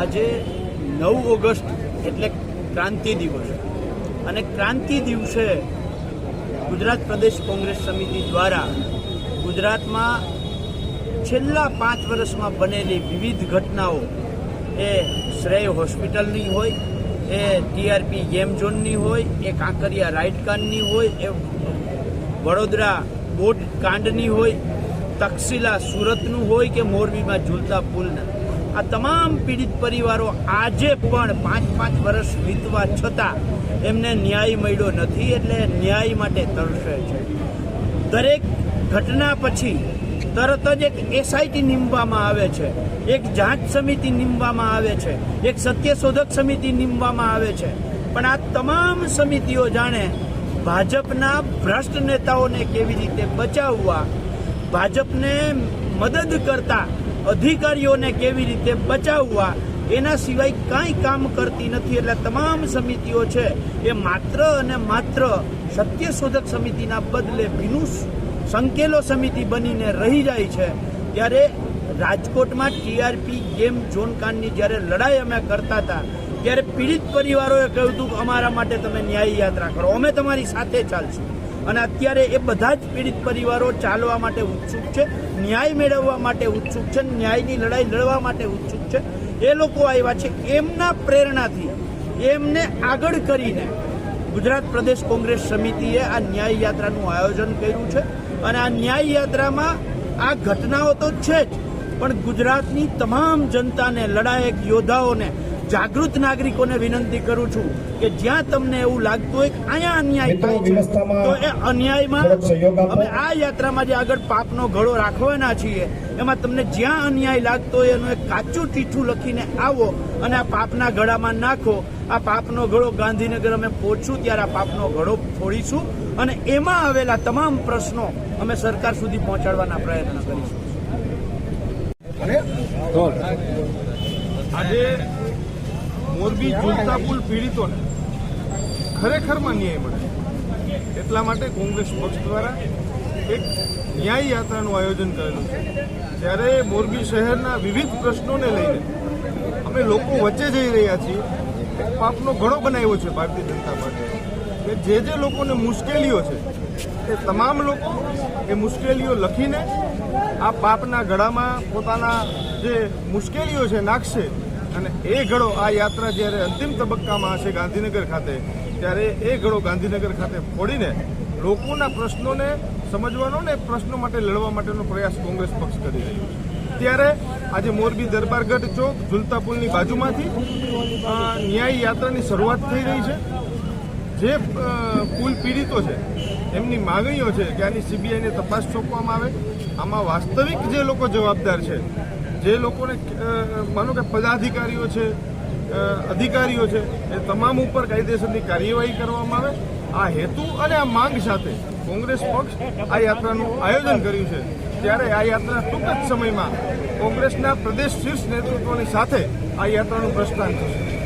આજે નવ ઓગસ્ટ એટલે ક્રાંતિ દિવસ. અને ક્રાંતિ દિવસે ગુજરાત પ્રદેશ કોંગ્રેસ સમિતિ દ્વારા ગુજરાતમાં છેલ્લા પાંચ વર્ષમાં બનેલી વિવિધ ઘટનાઓ, એ શ્રેય હોસ્પિટલની હોય, એ ટીઆરપી ગેમ ઝોનની હોય, એ કાંકરિયા રાઇટ કાંડની હોય, એ વડોદરા બોટ કાંડની હોય તક્ષિલા સુરતનું હોય કે મોરબીમાં ઝૂલતા પુલના. આ તમામ પીડિત પરિવારો આજે પણ પાંચ પાંચ વર્ષ વીતવા છતાં એમને ન્યાય મળ્યો નથી એટલે ન્યાય માટે તરસે છે. દરેક ઘટના પછી તરત જ એક એસઆઈટી નીમવામાં આવે છે. એક જાંચ સમિતિ નીમવામાં આવે છે. એક સત્યશોધક સમિતિ નીમવામાં આવે છે. પણ આ તમામ સમિતિઓ જાણે ભાજપના ભ્રષ્ટ નેતાઓને કેવી રીતે બચાવવા, ભાજપને મદદ કરતા અધિકારીઓને કેવી રીતે બચાવવા, એના સિવાય કાંઈ કામ કરતી નથી એટલે તમામ સમિતિઓ છે એ માત્ર અને માત્ર સત્યશોધક સમિતિના બદલે ભીનું સંકેલો સમિતિ બનીને રહી જાય છે. ત્યારે રાજકોટમાં ટીઆરપી ગેમ ઝોન કાંડની જ્યારે લડાઈ અમે કરતા હતા, ત્યારે પીડિત પરિવારોએ કહ્યું હતું કે અમારા માટે તમે ન્યાય યાત્રા કરો. અમે તમારી સાથે ચાલશું. અને અત્યારે એ બધા જ પીડિત પરિવારો ચાલવા માટે ઉત્સુક છે, ન્યાય મેળવવા માટે ઉત્સુક છે, ન્યાયની લડાઈ લડવા માટે ઉત્સુક છે. એ લોકો આવ્યા છે એમના પ્રેરણાથી, એમને આગળ કરીને ગુજરાત પ્રદેશ કોંગ્રેસ સમિતિએ આ ન્યાય યાત્રાનું આયોજન કર્યું છે. અને આ ન્યાય યાત્રામાં આ ઘટનાઓ તો છે જ, પણ ગુજરાતની તમામ જનતાને, લડાયક યોદ્ધાઓને જાગૃત નાગરિકોને વિનંતી કરું છું કે જ્યાં તમને એવું લાગતું હોય અહીંયા અન્યાય થાય છે તો એ અન્યાયમાં. અમે આ યાત્રામાં જે આગળ પાપનો ઘડો રાખવાના છીએ એમાં તમને જ્યાં અન્યાય લાગતો હોય એનું એક કાચું ચીઠું લખીને આવો અને આ પાપના ઘડામાં નાખો આ પાપનો ઘડો ગાંધીનગર અમે પહોંચશું ત્યારે આ પાપનો ઘડો ફોડીશું અને એમાં આવેલા તમામ પ્રશ્નો અમે સરકાર સુધી પહોંચાડવાના પ્રયત્ન કરીશું આજે મોરબી ઝૂલતા પુલ પીડિતોને ખરેખરમાં ન્યાય મળે. એટલા માટે કોંગ્રેસ પક્ષ દ્વારા એક ન્યાય યાત્રાનું આયોજન કરેલું છે. જ્યારે મોરબી શહેરના વિવિધ પ્રશ્નોને લઈને અમે લોકો વચ્ચે જઈ રહ્યા છીએ પાપનો ઘણો બનાવ્યો છે ભારતીય જનતા પાર્ટી કે જે જે લોકોને મુશ્કેલીઓ છે, એ તમામ લોકો એ મુશ્કેલીઓ લખીને આ પાપના ગળામાં પોતાના જે મુશ્કેલીઓ છે, નાખશે અને એ ઘડો આ યાત્રા જ્યારે અંતિમ તબક્કામાં હશે ગાંધીનગર ખાતે, ત્યારે એ ઘડો ગાંધીનગર ખાતે ફોડીને લોકોના પ્રશ્નોને સમજવાનો ને પ્રશ્નો માટે લડવા માટેનો પ્રયાસ કોંગ્રેસ પક્ષ કરી રહ્યું છે. ત્યારે આજે મોરબી દરબારગઢ ચોક, ઝુલતા પુલની બાજુમાંથી ન્યાય યાત્રાની શરૂઆત થઈ રહી છે. જે પુલ પીડિતો છે, એમની માગણીઓ છે કે આની સીબીઆઈને તપાસ સોંપવામાં આવે. આમાં વાસ્તવિક જે લોકો જવાબદાર છે જે લોકોને માનો કે પદાધિકારીઓ છે અધિકારીઓ છે, એ તમામ ઉપર કાયદેસરની કાર્યવાહી કરવામાં આવે. આ હેતુ અને આ માંગ સાથે કોંગ્રેસ પક્ષ આ યાત્રાનું આયોજન કર્યું છે. ત્યારે આ યાત્રા ટૂંક જ સમયમાં કોંગ્રેસના પ્રદેશ શીર્ષ નેતૃત્વની સાથે આ યાત્રાનું પ્રસ્થાન થશે.